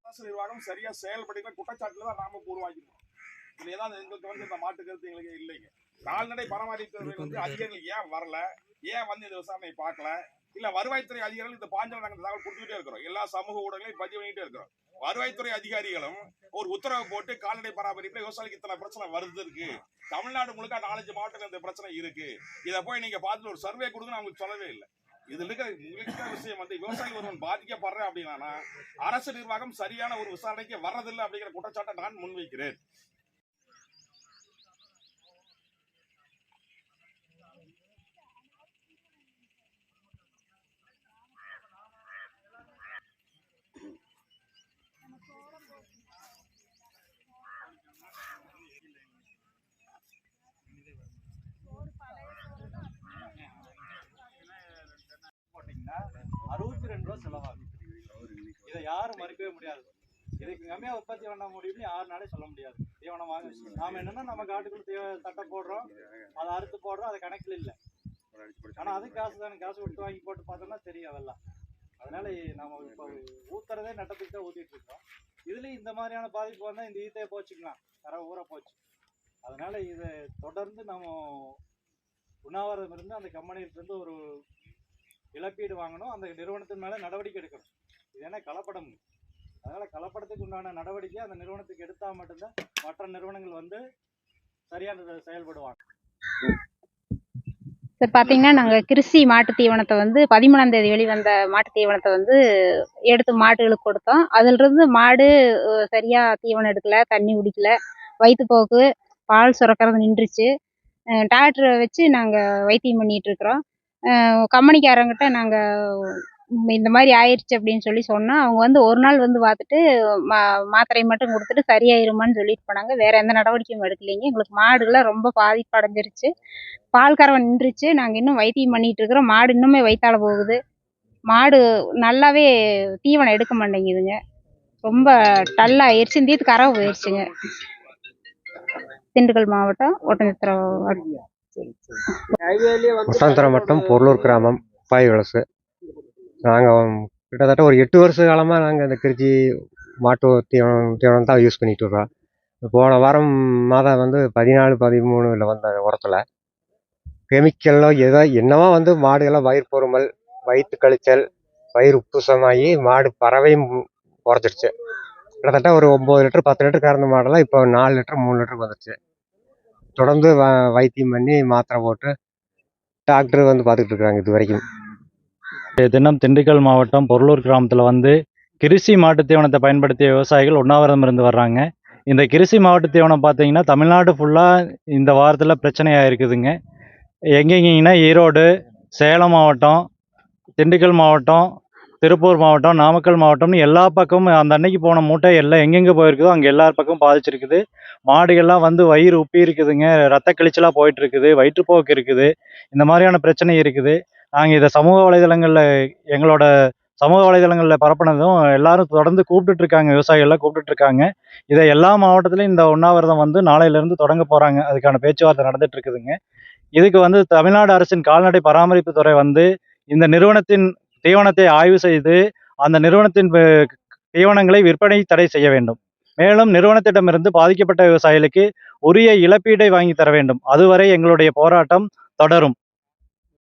அரசு நிர்வாகம் சரியா செயல்படுகிற குற்றச்சாட்டுல தான் நாம இப்ப உருவாக்கிருக்கோம் இதுல ஏதாவது எங்களுக்கு வந்து இந்த மாட்டு கருத்து எங்களுக்கு இல்லைங்க. கால்நடை பராமரிப்புத்துறை வந்து அதிகாரிகள் ஏன் வரல? ஏன் வந்து இந்த விசாரணை பார்க்கல? இல்ல வருவாய்த்துறை அதிகாரிகள் இந்த பாஞ்சல் நாங்க தகவல் கொடுத்துட்டே இருக்கிறோம். எல்லா சமூக ஊடகங்களையும் பதிவு பண்ணிட்டே இருக்கிறோம். வருவாய்த்துறை அதிகாரிகளும் ஒரு உத்தரவு போட்டு கால்நடை பராமரிப்புல விவசாயிக்கு இத்தனை பிரச்சனை வருது இருக்கு. தமிழ்நாடு முழுக்க நாலஞ்சு மாவட்டங்கள் இந்த பிரச்சனை இருக்கு. இதை போய் நீங்க பார்த்துட்டு ஒரு சர்வே கொடுங்கன்னு அவங்களுக்கு சொல்லவே இல்லை. இதுல இருக்கிற இருக்கிற விஷயம் வந்து விவசாயி ஒருவன் பாதிக்கப்படுறேன் அப்படின்னா அரசு நிர்வாகம் சரியான ஒரு விசாரணைக்கு வர்றதில்லை அப்படிங்கிற குற்றச்சாட்டை நான் முன்வைக்கிறேன். ரூபா செலவாகும் இதை யாரும் மறுக்கவே முடியாது. இதுக்கு கம்மியா உற்பத்தி பண்ண முடியும்னு யாருனாலே சொல்ல முடியாது. தீவனம் வாங்க நாம என்னன்னா நம்ம காட்டுக்குள்ள தீவ தட்டை போடுறோம். அதை அறுத்து போடுறோம். அது கணக்கில் இல்லை. ஆனா அது காசு தானே. காசு விட்டு வாங்கி போட்டு பார்த்தோம்னா தெரியும் அதெல்லாம். அதனால நம்ம இப்போ ஊத்துறதே நட்டத்துக்கு தான் ஊத்திட்டு இருக்கோம். இதுலயும் இந்த மாதிரியான பாதிப்பு வந்தா இந்த ஈத்தையை போச்சுக்கலாம். தர ஊற போச்சு. அதனால இதை தொடர்ந்து நம்ம உண்ணாவிரதம் இருந்து அந்த கம்பெனியிலிருந்து ஒரு இழப்பீடு வாங்கணும். அந்த நிறுவனத்தின் மேலே நடவடிக்கை எடுக்கணும். இது என்ன கலப்படம்? அதனால் கலப்படத்துக்கு உண்டான நடவடிக்கை அந்த நிறுவனத்துக்கு எடுத்தால் மட்டும்தான் மற்ற நிறுவனங்கள் வந்து சரியான செயல்படுவாங்க. சார் பார்த்தீங்கன்னா நாங்கள் கிருஷி மாட்டு தீவனத்தை வந்து பதிமூணாம் தேதி வெளிவந்த மாட்டு தீவனத்தை வந்து எடுத்து மாடுகளுக்கு கொடுத்தோம். அதிலிருந்து மாடு சரியாக தீவனம் எடுக்கல தண்ணி குடிக்கல வயிற்றுப்போக்கு பால் சுரக்கிறது நின்றுச்சு. டாக்டரை வச்சு நாங்கள் வைத்தியம் பண்ணிகிட்டு இருக்கிறோம். கம்பெனிக்காரங்கிட்ட நாங்கள் இந்த மாதிரி ஆயிடுச்சு அப்படின்னு சொல்லி சொன்னால் அவங்க வந்து ஒரு நாள் வந்து பார்த்துட்டு மா மாத்திரை மட்டும் கொடுத்துட்டு சரியாயிருமான்னு சொல்லிட்டு போனாங்க. வேறு எந்த நடவடிக்கையும் எடுக்கலைங்க. எங்களுக்கு மாடுகள்லாம் ரொம்ப பாதிப்பு அடைஞ்சிருச்சு. பால் கறவை நின்றுச்சு. நாங்கள் இன்னும் வைத்தியம் பண்ணிகிட்டு இருக்கிறோம். மாடு இன்னுமே வைத்தால போகுது. மாடு நல்லாவே தீவனம் எடுக்க மாட்டேங்குதுங்க. ரொம்ப டல்லா ஆயிடுச்சு இந்த கறவை போயிடுச்சுங்க திண்டுக்கல் மாவட்டம் ஒட்டஞ்சத்திரம் ஒட்டாந்தரம் வட்டம் பொருளூர் கிராமம் பாய் வலசு நாங்கள் கிட்டத்தட்ட ஒரு எட்டு வருஷ காலமாக நாங்கள் இந்த கிருச்சி மாட்டு தீவனம் தீவனம் தான் யூஸ் பண்ணிட்டு வர்றோம். போன வாரம் மாதம் வந்து பதினாலு பதிமூணுல வந்த உரத்தில் கெமிக்கலோ ஏதோ என்னவோ வந்து மாடுகள்லாம் வயிறு பொறுமல் வயிற்று கழிச்சல் வயிறு உப்புசமாகி மாடு பறவையும் குறைஞ்சிடுச்சு கிட்டத்தட்ட ஒரு ஒம்பது லிட்டர் பத்து லிட்டர் கறந்த மாடெல்லாம் இப்போ நாலு லிட்டர் மூணு லிட்டருக்கு வந்துடுச்சு தொடர்ந்து வ- வைத்தியம் பண்ணி மாத்திரை போட்டு டாக்டர் வந்து பார்த்துட்டு இருக்காங்க இது வரைக்கும். தினம் திண்டுக்கல் மாவட்டம் பொருளூர் கிராமத்தில் வந்து கிருஷி மாட்டு தீவனத்தை பயன்படுத்திய விவசாயிகள் உண்ணாவிரதம் இருந்து வர்றாங்க. இந்த கிருஷி மாவட்ட தீவனம் பார்த்தீங்கன்னா தமிழ்நாடு ஃபுல்லாக இந்த வாரத்தில் பிரச்சனையாக இருக்குதுங்க எங்கெங்கன்னா ஈரோடு சேலம் மாவட்டம் திண்டுக்கல் மாவட்டம் திருப்பூர் மாவட்டம் நாமக்கல் மாவட்டம்னு எல்லா பக்கமும் அந்த அன்னைக்கு போன மூட்டை எல்லாம் எங்கெங்கே போயிருக்குதோ அங்கே எல்லா பக்கமும் பாதிச்சிருக்குது. மாடுகள்லாம் வந்து வயிறு உப்பி இருக்குதுங்க. ரத்த கழிச்சலாக போயிட்டு இருக்குது வயிற்றுப்போக்கு இருக்குது. இந்த மாதிரியான பிரச்சனை இருக்குது. நாங்கள் இதை சமூக வலைதளங்களில் எங்களோட சமூக வலைதளங்களில் பரப்பினதும் எல்லாரும் தொடர்ந்து கூப்பிட்டு இருக்காங்க. விவசாயிகள்லாம் கூப்பிட்டு இருக்காங்க. இதை எல்லா மாவட்டத்திலையும் இந்த உண்ணாவிரதம் வந்து நாளையிலேருந்து தொடங்க போகிறாங்க அதுக்கான பேச்சுவார்த்தை நடந்துட்டு இருக்குதுங்க. இதுக்கு வந்து தமிழ்நாடு அரசின் கால்நடை பராமரிப்பு துறை வந்து இந்த நிறுவனத்தின் தீவனத்தை ஆய்வு செய்து அந்த நிறுவனத்தின் தீவனங்களை விற்பனை தடை செய்ய வேண்டும். மேலும் நிறுவனத்திடமிருந்து பாதிக்கப்பட்ட விவசாயிகளுக்கு உரிய இழப்பீடை வாங்கி தர வேண்டும். அதுவரை எங்களுடைய போராட்டம் தொடரும்.